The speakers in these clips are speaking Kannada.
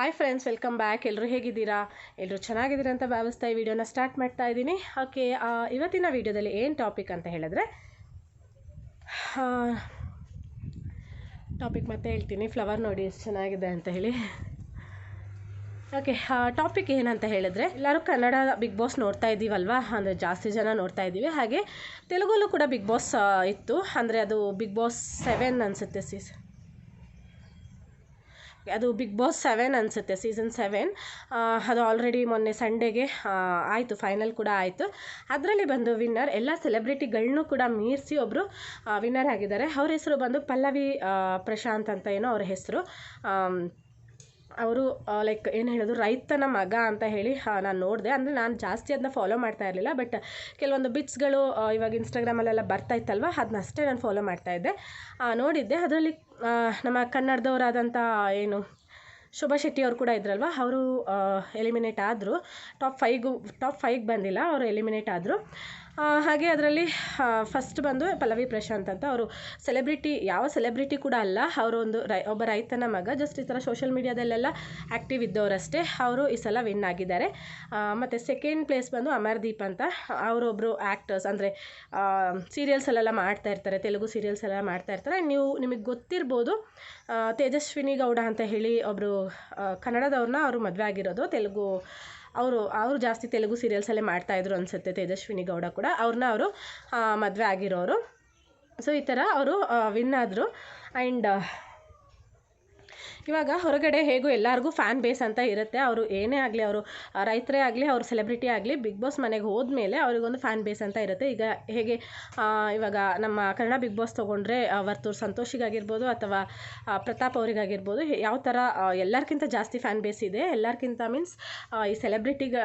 ಹಾಯ್ ಫ್ರೆಂಡ್ಸ್ ವೆಲ್ಕಮ್ ಬ್ಯಾಕ್ ಎಲ್ಲರೂ ಹೇಗಿದ್ದೀರಾ? ಎಲ್ಲರೂ ಚೆನ್ನಾಗಿದ್ದೀರಾ ಅಂತ ಭಾವಿಸ್ತಾ ಈ ವಿಡಿಯೋನ ಸ್ಟಾರ್ಟ್ ಮಾಡ್ತಾ ಇದ್ದೀನಿ. ಓಕೆ ಇವತ್ತಿನ ವಿಡಿಯೋದಲ್ಲಿ ಏನು ಟಾಪಿಕ್ ಅಂತ ಹೇಳಿದ್ರೆ ಟಾಪಿಕ್ ಮತ್ತೆ ಹೇಳ್ತೀನಿ. ಫ್ಲವರ್ ನೋಡಿ ಎಷ್ಟು ಚೆನ್ನಾಗಿದೆ ಅಂತ ಹೇಳಿ. ಓಕೆ ಟಾಪಿಕ್ ಏನಂತ ಹೇಳಿದ್ರೆ, ಎಲ್ಲರೂ ಕನ್ನಡ ಬಿಗ್ ಬಾಸ್ ನೋಡ್ತಾ ಇದ್ದೀವಲ್ವಾ? ಅಂದರೆ ಜಾಸ್ತಿ ಜನ ನೋಡ್ತಾ ಇದ್ದೀವಿ. ಹಾಗೆ ತೆಲುಗಲ್ಲೂ ಕೂಡ ಬಿಗ್ ಬಾಸ್ ಇತ್ತು. ಅಂದರೆ ಅದು ಬಿಗ್ ಬಾಸ್ ಸೆವೆನ್ ಅನಿಸುತ್ತೆ ಅದು ಬಿಗ್ ಬಾಸ್ ಸೆವೆನ್ ಅನಿಸುತ್ತೆ ಸೀಸನ್ ಸೆವೆನ್ ಅದು ಆಲ್ರೆಡಿ ಮೊನ್ನೆ ಸಂಡೇಗೆ ಆಯಿತು ಫೈನಲ್ ಕೂಡ ಆಯಿತು. ಅದರಲ್ಲಿ ಬಂದು ವಿನ್ನರ್ ಎಲ್ಲ ಸೆಲೆಬ್ರಿಟಿಗಳನ್ನೂ ಕೂಡ ಮೀರಿಸಿ ಒಬ್ಬರು ವಿನ್ನರ್ ಆಗಿದ್ದಾರೆ. ಅವ್ರ ಹೆಸರು ಬಂದು ಪಲ್ಲವಿ ಪ್ರಶಾಂತ್ ಅಂತ ಏನೋ ಅವ್ರ ಹೆಸರು. ಅವರು ಲೈಕ್ ಏನು ಹೇಳೋದು ರೈತನ ಮಗ ಅಂತ ಹೇಳಿ ನಾನು ನೋಡಿದೆ. ಅಂದರೆ ನಾನು ಜಾಸ್ತಿ ಅದನ್ನ ಫಾಲೋ ಮಾಡ್ತಾ ಇರಲಿಲ್ಲ ಬಟ್ ಕೆಲವೊಂದು ಬಿಟ್ಸ್ಗಳು ಇವಾಗ ಇನ್ಸ್ಟಾಗ್ರಾಮಲ್ಲೆಲ್ಲ ಬರ್ತಾ ಇತ್ತಲ್ವ ಅದನ್ನ ಅಷ್ಟೇ ನಾನು ಫಾಲೋ ಮಾಡ್ತಾ ಇದ್ದೆ. ನೋಡಿದ್ದೆ. ಅದರಲ್ಲಿ ನಮ್ಮ ಕನ್ನಡದವರಾದಂಥ ಏನು, ಶೋಭಾ ಶೆಟ್ಟಿ ಅವರು ಕೂಡ ಇದ್ರಲ್ವ, ಅವರು ಎಲಿಮಿನೇಟ್ ಆದರು. ಟಾಪ್ ಫೈಗು ಟಾಪ್ ಫೈಗೆ ಬಂದಿಲ್ಲ, ಅವರು ಎಲಿಮಿನೇಟ್ ಆದರು. ಹಾಗೆ ಅದರಲ್ಲಿ ಫಸ್ಟ್ ಬಂದು ಪಲ್ಲವಿ ಪ್ರಶಾಂತ್ ಅಂತ ಅವರು ಸೆಲೆಬ್ರಿಟಿ ಯಾವ ಸೆಲೆಬ್ರಿಟಿ ಕೂಡ ಅಲ್ಲ, ಅವರು ಒಂದು ರೈ, ಒಬ್ಬ ರೈತನ ಮಗ ಜಸ್ಟ್ ಈ ಥರ ಸೋಷಿಯಲ್ ಮೀಡ್ಯಾದಲ್ಲೆಲ್ಲ ಆ್ಯಕ್ಟಿವ್ ಇದ್ದವರಷ್ಟೇ, ಅವರು ಈ ಸಲ ವಿನ್ ಆಗಿದ್ದಾರೆ. ಮತ್ತು ಸೆಕೆಂಡ್ ಪ್ಲೇಸ್ ಬಂದು ಅಮರ್ದೀಪ್ ಅಂತ ಅವರೊಬ್ಬರು ಆ್ಯಕ್ಟರ್ಸ್ ಅಂದರೆ ಸೀರಿಯಲ್ಸಲ್ಲೆಲ್ಲ ಮಾಡ್ತಾ ಇರ್ತಾರೆ, ತೆಲುಗು ಸೀರಿಯಲ್ಸ್ ಎಲ್ಲ ಮಾಡ್ತಾ ಇರ್ತಾರೆ. ನೀವು, ನಿಮಗೆ ಗೊತ್ತಿರ್ಬೋದು ತೇಜಸ್ವಿನಿ ಗೌಡ ಅಂತ ಹೇಳಿ ಒಬ್ಬರು ಕನ್ನಡದವ್ರನ್ನ ಅವರು ಮದುವೆ ಆಗಿರೋದು, ತೆಲುಗು ಅವರು ಅವರು ಜಾಸ್ತಿ ತೆಲುಗು ಸೀರಿಯಲ್ಸಲ್ಲೇ ಮಾಡ್ತಾಯಿದ್ರು ಅನಿಸುತ್ತೆ, ತೇಜಸ್ವಿನಿ ಗೌಡ ಕೂಡ. ಅವ್ರನ್ನ ಅವರು ಮದುವೆ ಆಗಿರೋರು. ಸೊ ಈ ಥರ ಅವರು ವಿನ್ ಆದರು. ಆ್ಯಂಡ್ ಇವಾಗ ಹೊರಗಡೆ ಹೇಗೂ ಎಲ್ಲರಿಗೂ ಫ್ಯಾನ್ ಬೇಸ್ ಅಂತ ಇರುತ್ತೆ. ಅವರು ಏನೇ ಆಗಲಿ, ಅವರು ರೈತರೇ ಆಗಲಿ, ಅವರು ಸೆಲೆಬ್ರಿಟಿ ಆಗಲಿ ಬಿಗ್ ಬಾಸ್ ಮನೆಗೆ ಹೋದ್ಮೇಲೆ ಅವರಿಗೊಂದು ಫ್ಯಾನ್ ಬೇಸ್ ಅಂತ ಇರುತ್ತೆ. ಈಗ ಹೇಗೆ ಇವಾಗ ನಮ್ಮ ಕನ್ನಡ ಬಿಗ್ ಬಾಸ್ ತೊಗೊಂಡ್ರೆ ವರ್ತೂರು ಸಂತೋಷಿಗಾಗಿರ್ಬೋದು ಅಥವಾ ಪ್ರತಾಪ್ ಅವರಿಗಾಗಿರ್ಬೋದು ಯಾವ ಥರ ಎಲ್ಲರಿಗಿಂತ ಜಾಸ್ತಿ ಫ್ಯಾನ್ ಬೇಸ್ ಇದೆ ಎಲ್ಲರಿಗಿಂತ ಮೀನ್ಸ್ ಈ ಸೆಲೆಬ್ರಿಟಿಗ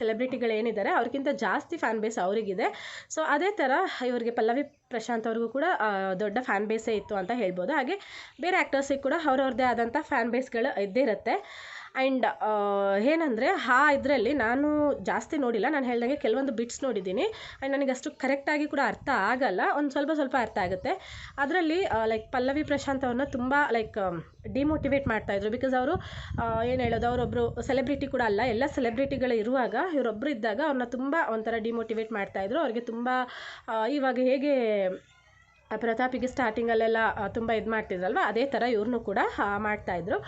ಸೆಲೆಬ್ರಿಟಿಗಳೇನಿದ್ದಾರೆ ಅವ್ರಿಗಿಂತ ಜಾಸ್ತಿ ಫ್ಯಾನ್ ಬೇಸ್ ಅವರಿಗಿದೆ. ಸೊ ಅದೇ ಥರ ಇವರಿಗೆ ಪಲ್ಲವಿ ಪ್ರಶಾಂತ್ ಅವ್ರಿಗೂ ಕೂಡ ದೊಡ್ಡ ಫ್ಯಾನ್ ಬೇಸೇ ಇತ್ತು ಅಂತ ಹೇಳ್ಬೋದು. ಹಾಗೆ ಬೇರೆ ಆ್ಯಕ್ಟರ್ಸಿಗೆ ಕೂಡ ಅವ್ರವ್ರದ್ದೇ ಆದಂಥ ಫ್ಯಾನ್ ಬೇಸ್ಗಳು ಇದ್ದೇ ಇರುತ್ತೆ. ಆ್ಯಂಡ್ ಏನಂದರೆ, ಆ ಇದರಲ್ಲಿ ನಾನು ಜಾಸ್ತಿ ನೋಡಿಲ್ಲ. ನಾನು ಹೇಳ್ದಂಗೆ ಕೆಲವೊಂದು ಬಿಟ್ಸ್ ನೋಡಿದ್ದೀನಿ. ಆ್ಯಂಡ್ ನನಗೆ ಅಷ್ಟು ಕರೆಕ್ಟಾಗಿ ಕೂಡ ಅರ್ಥ ಆಗಲ್ಲ. ಒಂದು ಸ್ವಲ್ಪ ಸ್ವಲ್ಪ ಅರ್ಥ ಆಗುತ್ತೆ. ಅದರಲ್ಲಿ ಲೈಕ್ ಪಲ್ಲವಿ ಪ್ರಶಾಂತ್ ಅವ್ರನ್ನ ತುಂಬ ಲೈಕ್ ಡಿಮೋಟಿವೇಟ್ ಮಾಡ್ತಾಯಿದ್ರು ಬಿಕಾಸ್ ಅವರು ಏನು ಹೇಳೋದು ಅವರೊಬ್ಬರು ಸೆಲೆಬ್ರಿಟಿ ಕೂಡ ಅಲ್ಲ. ಎಲ್ಲ ಸೆಲೆಬ್ರಿಟಿಗಳು ಇರುವಾಗ ಇವರೊಬ್ಬರು ಇದ್ದಾಗ ಅವ್ರನ್ನ ತುಂಬ ಒಂಥರ ಡಿಮೋಟಿವೇಟ್ ಮಾಡ್ತಾಯಿದ್ರು ಅವ್ರಿಗೆ ತುಂಬ ಇವಾಗ ಹೇಗೆ ಪ್ರತಾಪಿಗೆ ಸ್ಟಾರ್ಟಿಂಗಲ್ಲೆಲ್ಲ ತುಂಬ ಇದು ಮಾಡ್ತಿದ್ರಲ್ವ? ಅದೇ ಥರ ಇವ್ರನ್ನೂ ಕೂಡ ಮಾಡ್ತಾಯಿದ್ರು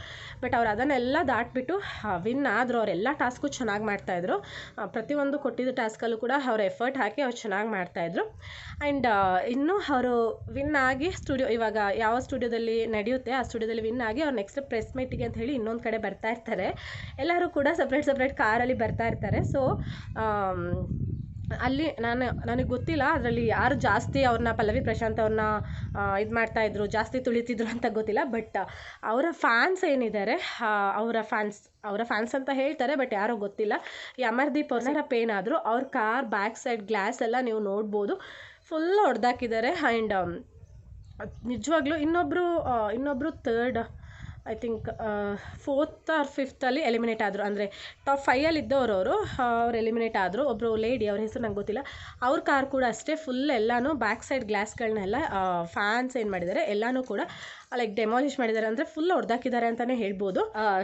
ಬಟ್ ಅವ್ರು ಅದನ್ನೆಲ್ಲ ದಾಟಿಬಿಟ್ಟು ವಿನ್ ಆದರು ಅವರೆಲ್ಲ ಟಾಸ್ಕು ಚೆನ್ನಾಗಿ ಮಾಡ್ತಾಯಿದ್ರು ಪ್ರತಿಯೊಂದು ಕೊಟ್ಟಿದ್ದ ಟಾಸ್ಕಲ್ಲೂ ಕೂಡ ಅವ್ರ ಎಫರ್ಟ್ ಹಾಕಿ ಅವ್ರು ಚೆನ್ನಾಗಿ ಮಾಡ್ತಾಯಿದ್ರು ಆ್ಯಂಡ್ ಇನ್ನೂ ಅವರು ವಿನ್ ಆಗಿ ಸ್ಟುಡಿಯೋ ಇವಾಗ ಯಾವ ಸ್ಟುಡಿಯೋದಲ್ಲಿ ನಡೆಯುತ್ತೆ, ಆ ಸ್ಟುಡಿಯೋದಲ್ಲಿ ವಿನ್ ಆಗಿ ಅವ್ರು ನೆಕ್ಸ್ಟ್ ಪ್ರೆಸ್ ಮೀಟಿಗೆ ಅಂತ ಹೇಳಿ ಇನ್ನೊಂದು ಕಡೆ ಬರ್ತಾ ಇರ್ತಾರೆ. ಎಲ್ಲರೂ ಕೂಡ ಸಪ್ರೇಟ್ ಸಪ್ರೇಟ್ ಕಾರಲ್ಲಿ ಬರ್ತಾ ಇರ್ತಾರೆ. ಸೊ ಅಲ್ಲಿ ನಾನು, ನನಗೆ ಗೊತ್ತಿಲ್ಲ, ಅದರಲ್ಲಿ ಯಾರು ಜಾಸ್ತಿ ಅವ್ರನ್ನ ಪಲ್ಲವಿ ಪ್ರಶಾಂತ್ ಅವ್ರನ್ನ ಇದು ಮಾಡ್ತಾಯಿದ್ರು ಜಾಸ್ತಿ ತುಳಿತಿದ್ರು ಅಂತ ಗೊತ್ತಿಲ್ಲ, ಬಟ್ ಅವರ ಫ್ಯಾನ್ಸ್ ಏನಿದ್ದಾರೆ ಅವರ ಫ್ಯಾನ್ಸ್ ಅವರ ಫ್ಯಾನ್ಸ್ ಅಂತ ಹೇಳ್ತಾರೆ, ಬಟ್ ಯಾರೋ ಗೊತ್ತಿಲ್ಲ. ಈ ಅಮರ್ದೀಪ್ ಅವ್ರನ್ನ ಆದ್ರು, ಅವ್ರ ಕಾರ್ ಬ್ಯಾಕ್ ಸೈಡ್ ಗ್ಲಾಸ್ ಎಲ್ಲ ನೀವು ನೋಡ್ಬೋದು. ಫುಲ್ ಹೊಡೆದಾಕಿದ್ದಾರೆ ಆ್ಯಂಡ್ ನಿಜವಾಗ್ಲೂ ಇನ್ನೊಬ್ಬರು ಇನ್ನೊಬ್ಬರು third I think fourth or ಫಿಫ್ತಲ್ಲಿ eliminate ಆದರು. ಅಂದರೆ ಟಾಪ್ ಫೈಯಲ್ಲಿ ಇದ್ದವರು ಅವರು, ಅವ್ರು ಎಲಿಮಿನೇಟ್ ಆದರು. ಒಬ್ಬರು ಲೇಡಿ ಅವ್ರ ಹೆಸರು ನಂಗೆ ಗೊತ್ತಿಲ್ಲ. ಅವ್ರ ಕಾರ್ ಕೂಡ ಅಷ್ಟೇ ಫುಲ್ ಎಲ್ಲನೂ ಬ್ಯಾಕ್ ಸೈಡ್ ಗ್ಲಾಸ್ಗಳನ್ನೆಲ್ಲ ಫ್ಯಾನ್ಸ್ ಏನು ಮಾಡಿದ್ದಾರೆ ಎಲ್ಲನೂ ಕೂಡ ಲೈಕ್ ಡೆಮಾಲಿಷ್ ಮಾಡಿದ್ದಾರೆ ಅಂದರೆ ಫುಲ್ ಹೊಡೆದಾಕಿದ್ದಾರೆ ಅಂತಲೇ ಹೇಳ್ಬೋದು.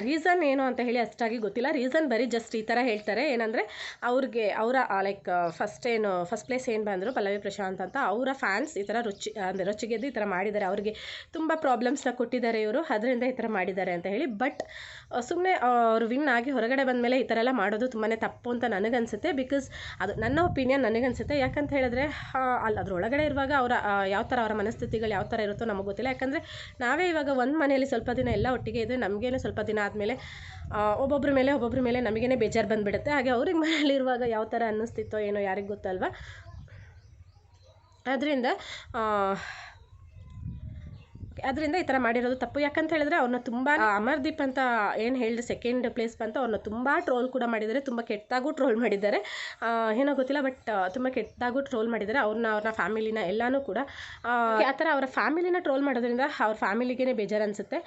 ರೀಸನ್ ಏನು ಅಂತ ಹೇಳಿ ಅಷ್ಟಾಗಿ ಗೊತ್ತಿಲ್ಲ. ರೀಸನ್ ಬರೀ ಜಸ್ಟ್ ಈ ಥರ ಹೇಳ್ತಾರೆ. ಏನಂದರೆ ಅವ್ರಿಗೆ ಅವರ ಲೈಕ್ ಫಸ್ಟ್ ಏನು ಫಸ್ಟ್ ಪ್ಲೇಸ್ ಏನು ಬಂದರು ಪಲ್ಲವಿ ಪ್ರಶಾಂತ್ ಅಂತ ಅವರ ಫ್ಯಾನ್ಸ್ ಈ ಥರ ರುಚಿ, ಅಂದರೆ ರುಚಿಗೆದ್ದು ಈ ಥರ ಮಾಡಿದ್ದಾರೆ. ಅವ್ರಿಗೆ ತುಂಬ ಪ್ರಾಬ್ಲಮ್ಸ್ನ ಕೊಟ್ಟಿದ್ದಾರೆ ಇವರು. ಅದರಿಂದ ಈ ಥರ ಮಾಡಿದ್ದಾರೆ ಅಂತ ಹೇಳಿ. ಬಟ್ ಸುಮ್ಮನೆ ಅವ್ರು ವಿನ್ ಆಗಿ ಹೊರಗಡೆ ಬಂದಮೇಲೆ ಈ ಥರ ಎಲ್ಲ ಮಾಡೋದು ತುಂಬಾ ತಪ್ಪು ಅಂತ ನನಗನ್ಸುತ್ತೆ. ಬಿಕಾಸ್ ಅದು ನನ್ನ ಒಪಿನಿಯನ್ ನನಗನ್ಸುತ್ತೆ. ಯಾಕಂತ ಹೇಳಿದ್ರೆ ಅಲ್ಲಿ ಅದ್ರ ಒಳಗಡೆ ಇರುವಾಗ ಅವರ ಯಾವ ಥರ ಅವರ ಮನಸ್ಥಿತಿಗಳು ಯಾವ ಥರ ಇರುತ್ತೋ ನಮಗೆ ಗೊತ್ತಿಲ್ಲ. ಯಾಕಂದರೆ ನಾವೇ ಇವಾಗ ಒಂದು ಮನೆಯಲ್ಲಿ ಸ್ವಲ್ಪ ದಿನ ಎಲ್ಲ ಒಟ್ಟಿಗೆ ಇದ್ದರೆ ನಮಗೇನೆ ಸ್ವಲ್ಪ ದಿನ ಆದಮೇಲೆ ಒಬ್ಬೊಬ್ಬರ ಮೇಲೆ ಒಬ್ಬೊಬ್ಬರ ಮೇಲೆ ನಮಗೇನೆ ಬೇಜಾರು ಬಂದುಬಿಡುತ್ತೆ. ಹಾಗೆ ಅವ್ರಿಗೆ ಮನೆಯಲ್ಲಿರುವಾಗ ಯಾವ ಥರ ಅನ್ನಿಸ್ತಿತ್ತೋ ಏನೋ ಯಾರಿಗೆ ಗೊತ್ತಲ್ವ? ಅದರಿಂದ ಅದರಿಂದ ಈ ಥರ ಮಾಡಿರೋದು ತಪ್ಪು. ಯಾಕಂತ ಹೇಳಿದ್ರೆ ಅವ್ರನ್ನ ತುಂಬ ಅಮರ್ದೀಪ್ ಅಂತ ಏನು ಹೇಳಿದ್ರೆ ಸೆಕೆಂಡ್ ಪ್ಲೇಸ್ ಬಂತು ಅವ್ರನ್ನ ತುಂಬ ಟ್ರೋಲ್ ಕೂಡ ಮಾಡಿದ್ದಾರೆ ತುಂಬ ಕೆಟ್ಟದಾಗೂ ಟ್ರೋಲ್ ಮಾಡಿದ್ದಾರೆ. ಏನೋ ಗೊತ್ತಿಲ್ಲ ಬಟ್ ತುಂಬ ಕೆಟ್ಟದಾಗೂ ಟ್ರೋಲ್ ಮಾಡಿದ್ದಾರೆ. ಅವ್ರನ್ನ ಅವ್ರನ್ನ ಫ್ಯಾಮಿಲಿನ ಎಲ್ಲನೂ ಕೂಡ. ಆ ಥರ ಅವರ ಫ್ಯಾಮಿಲಿನ ಟ್ರೋಲ್ ಮಾಡೋದ್ರಿಂದ ಅವ್ರ ಫ್ಯಾಮಿಲಿಗೇ ಬೇಜಾರು ಅನಿಸುತ್ತೆ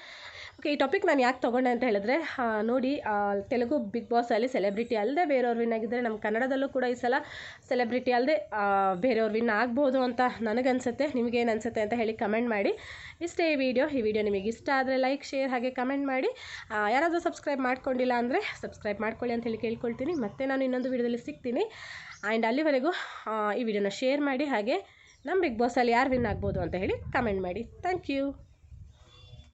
ಓಕೆ ಈ ಟಾಪಿಕ್ ನಾನು ಯಾಕೆ ತೊಗೊಂಡೆ ಅಂತ ಹೇಳಿದ್ರೆ ನೋಡಿ ತೆಲುಗು ಬಿಗ್ ಬಾಸಲ್ಲಿ ಸೆಲೆಬ್ರಿಟಿ ಅಲ್ಲದೆ ಬೇರೆಯವ್ರು ವಿನ್ ಆಗಿದ್ದಾರೆ. ನಮ್ಮ ಕನ್ನಡದಲ್ಲೂ ಕೂಡ ಈ ಸಲ ಸೆಲೆಬ್ರಿಟಿ ಅಲ್ಲದೆ ಬೇರೆಯವ್ರು ವಿನ್ ಆಗ್ಬೋದು ಅಂತ ನನಗನ್ಸುತ್ತೆ. ನಿಮಗೇನು ಅನಿಸುತ್ತೆ ಅಂತ ಹೇಳಿ ಕಮೆಂಟ್ ಮಾಡಿ. ಇಷ್ಟೇ. ಈ ವಿಡಿಯೋ ಈ ವಿಡಿಯೋ ನಿಮಗೆ ಇಷ್ಟ ಆದರೆ ಲೈಕ್ ಶೇರ್ ಹಾಗೆ ಕಮೆಂಟ್ ಮಾಡಿ. ಯಾರಾದರೂ ಸಬ್ಸ್ಕ್ರೈಬ್ ಮಾಡ್ಕೊಂಡಿಲ್ಲ ಅಂದರೆ ಸಬ್ಸ್ಕ್ರೈಬ್ ಮಾಡ್ಕೊಳ್ಳಿ ಅಂತ ಹೇಳಿ ಕೇಳ್ಕೊಳ್ತೀನಿ. ಮತ್ತೆ ನಾನು ಇನ್ನೊಂದು ವಿಡಿಯೋದಲ್ಲಿ ಸಿಗ್ತೀನಿ. ಆ್ಯಂಡ್ ಅಲ್ಲಿವರೆಗೂ ಈ ವಿಡಿಯೋನ ಶೇರ್ ಮಾಡಿ ಹಾಗೆ ನಮ್ಮ ಬಿಗ್ ಬಾಸಲ್ಲಿ ಯಾರು ವಿನ್ ಆಗ್ಬೋದು ಅಂತ ಹೇಳಿ ಕಮೆಂಟ್ ಮಾಡಿ. Thank you